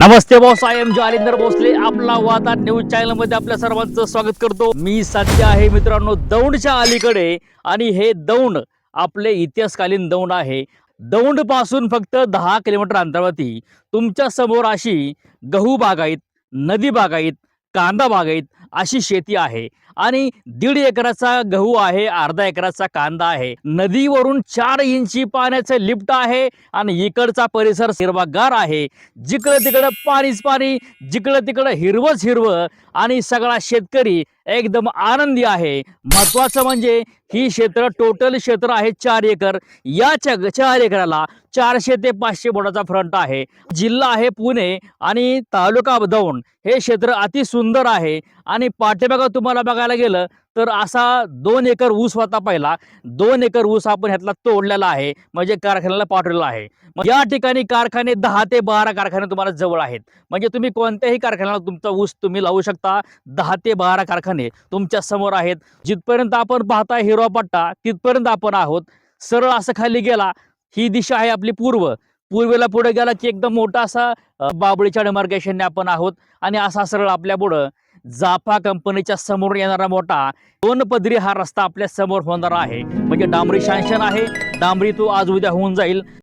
Namaste boss I am Jalindar Bhosale आपला वादा news चॅनलमध्ये आपल्या सर्वांचं स्वागत करतो. मी सध्या आहे मित्रांनो दौंडच्या अलीकडे आणि हे दौंड आपले इतिहासकालीन दौंड आहे. दौंडपासून फक्त दहा किलोमीटर अंतरावरती तुमच्यासमोर अशी गहू बागायत नदी बागायत कांदा बागायत अशी शेती आहे. आणि दीड एकराचा गहू आहे अर्धा एकराचा कांदा आहे. नदीवरून चार इंची पाण्याचं लिफ्ट आहे आणि इकडचा परिसर हिरवागार आहे. जिकडं तिकडं पाणीच पाणी जिकडं तिकडं हिरवंच हिरवं आणि सगळा शेतकरी एकदम आनंदी आहे. महत्वाचं म्हणजे ही क्षेत्र टोटल क्षेत्र आहे चार एकर. या चार एकराला चारशे ते पाचशे बोटाचा फ्रंट आहे. जिल्हा आहे पुणे आणि तालुका दौंड हे क्षेत्र अति सुंदर आहे. आणि पाठीमागं तुम्हाला बघायला गेलं तर असा दोन एकर ऊस होता पहिला. दोन एकर ऊस आपण ह्यातला तोडलेला आहे. म्हणजे कारखान्याला पाठवलेला आहे. या ठिकाणी कारखाने दहा ते बारा कारखाने तुम्हाला जवळ आहेत. म्हणजे तुम्ही कोणत्याही कारखान्याला तुमचा ऊस तुम्ही लावू शकता. दहा ते बारा कारखाने तुमच्यासमोर आहेत. जिथपर्यंत आपण पाहता हिरवा पट्टा तिथपर्यंत आपण आहोत. सरळ असं खाली गेला ही दिशा आहे आपली पूर्व. पूर्वेला पुढे गेला की एकदम मोठा असा बाबळीच्या डेमार्केशनने आपण आहोत. आणि असा सरळ आपल्या पुढं जाफा कंपनीच्या समोर येणारा मोठा दोन पदरी हा रस्ता आपल्यासमोर होणार आहे. म्हणजे डांबरी शांशन आहे. डांबरी तो आज उद्या होऊन जाईल.